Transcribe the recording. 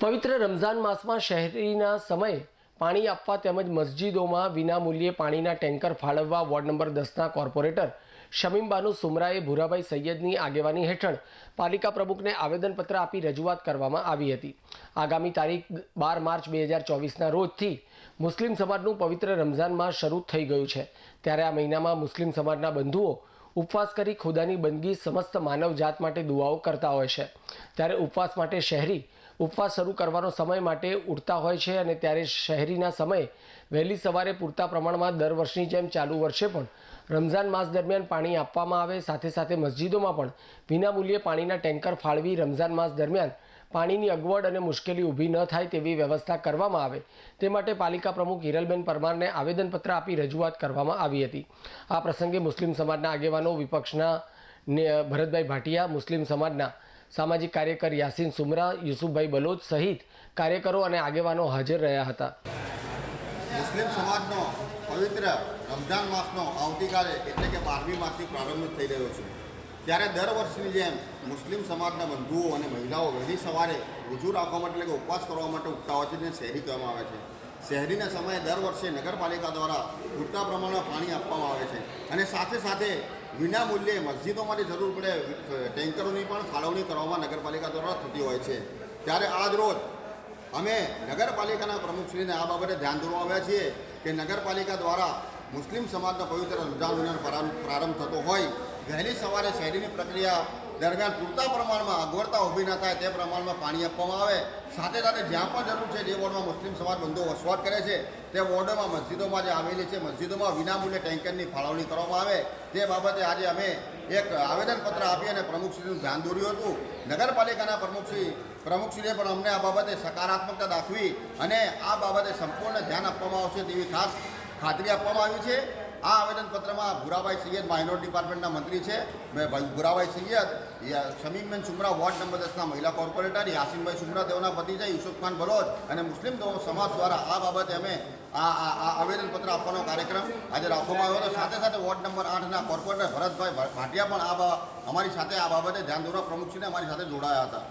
પવિત્ર રમઝાન માસમાં શહેરીના સમયે પાણી આપવા તેમજ મસ્જિદોમાં વિનામૂલ્યે પાણીના ટેન્કર ફાળવવા વોર્ડ નંબર દસના કોર્પોરેટર શમીમબાનુ સુમરાએ ભૂરાભાઈ સૈયદની આગેવાની હેઠળ પાલિકા પ્રમુખને આવેદનપત્ર આપી રજૂઆત કરવામાં આવી હતી. આગામી તારીખ બાર માર્ચ બે હજાર ચોવીસના રોજથી મુસ્લિમ સમાજનું પવિત્ર રમઝાન માસ શરૂ થઈ ગયું છે. ત્યારે આ મહિનામાં મુસ્લિમ સમાજના બંધુઓ ઉપવાસ કરી ખુદાની બંદગી સમસ્ત માનવજાત માટે દુઆઓ કરતા હોય છે. ત્યારે ઉપવાસ માટે શહેરી ઉપવાસ શરૂ કરવાનો સમય માટે ઉઠતા હોય છે અને ત્યારે શહેરીના સમયે વહેલી સવારે પૂરતા પ્રમાણમાં દર વર્ષની જેમ ચાલુ વર્ષે પણ રમઝાન માસ દરમિયાન પાણી આપવામાં આવે. સાથે સાથે મસ્જિદોમાં પણ વિનામૂલ્યે પાણીના ટેન્કર ફાળવી રમઝાન માસ દરમિયાન પાણીની અગવડ અને મુશ્કેલી ઊભી ન થાય તેવી વ્યવસ્થા કરવામાં આવે. તે માટે પાલિકા પ્રમુખ હિરલબેન પરમારને આવેદનપત્ર આપી રજૂઆત કરવામાં આવી હતી. આ પ્રસંગે મુસ્લિમ સમાજના આગેવાનો વિપક્ષના ભરતભાઈ ભાટિયા, મુસ્લિમ સમાજના સામાજિક કાર્યકર યાસીન સુમરા, યુસુફભાઈ બલોચ સહિત કાર્યકરો અને આગેવાનો હાજર રહ્યા હતા. મુસ્લિમ સમાજનો પવિત્ર રમઝાન માસનો આવતીકાલે એટલે કે બારમી માસથી પ્રારંભ થઈ રહ્યો છે. ત્યારે દર વર્ષની જેમ મુસ્લિમ સમાજના બંધુઓ અને મહિલાઓ વહેલી સવારે રુજુ રાખવા માટે એટલે કે ઉપવાસ કરવા માટે ઉઠતા હોય છે જેને શહેરી કહેવામાં આવે છે. શહેરીના સમયે દર વર્ષે નગરપાલિકા દ્વારા પૂરતા પ્રમાણમાં પાણી આપવામાં આવે છે અને સાથે સાથે વિના મૂલ્યે મસ્જિદોમાંથી જરૂર પડે ટેન્કરોની પણ ફાળવણી કરવામાં નગરપાલિકા દ્વારા થતી હોય છે. ત્યારે આજ રોજ અમે નગરપાલિકાના પ્રમુખશ્રીને આ બાબતે ધ્યાન દોરવા આવ્યા છીએ કે નગરપાલિકા દ્વારા મુસ્લિમ સમાજનો પવિત્ર રમઝાન મહિનાનો પ્રારંભ થતો હોય, વહેલી સવારે શહેરીની પ્રક્રિયા દરમિયાન પૂરતા પ્રમાણમાં અગવડતા ઊભી ન થાય તે પ્રમાણમાં પાણી આપવામાં આવે. સાથે સાથે જ્યાં પણ જરૂર છે જે વોર્ડમાં મુસ્લિમ સમાજ બંધો વસવાટ કરે છે, તે વોર્ડોમાં મસ્જિદોમાં જે આવેલી છે, મસ્જિદોમાં વિનામૂલ્યે ટેન્કરની ફાળવણી કરવામાં આવે. તે બાબતે આજે અમે એક આવેદનપત્ર આપી અને પ્રમુખશ્રીનું ધ્યાન દોર્યું હતું. નગરપાલિકાના પ્રમુખશ્રી પ્રમુખશ્રીએ પણ અમને આ બાબતે સકારાત્મકતા દાખવી અને આ બાબતે સંપૂર્ણ ધ્યાન આપવામાં આવશે તેવી ખાસ ખાતરી આપવામાં આવી છે. આ આવેદનપત્રમાં ભુરાભાઈ સૈયદ માઇનોરિટી ડિપાર્ટમેન્ટના મંત્રી છે. મેં ભાઈ ભુરાભાઈ સૈયદ શમીમબેન સુમરા વોર્ડ નંબર દસના મહિલા કોર્પોરેટર યાસીમભાઈ સુમરા તેઓના પતિ છે, યુસુફ ખાન બલોચ અને મુસ્લિમ સમાજ દ્વારા આ બાબતે અમે આ આ આ આવેદનપત્ર આપવાનો કાર્યક્રમ આજે રાખવામાં આવ્યો હતો. સાથે સાથે વોર્ડ નંબર આઠના કોર્પોરેટર ભરતભાઈ ભાટિયા પણ આ અમારી સાથે આ બાબતે ધ્યાન દોરવા પ્રમુખશ્રીને અમારી સાથે જોડાયા હતા.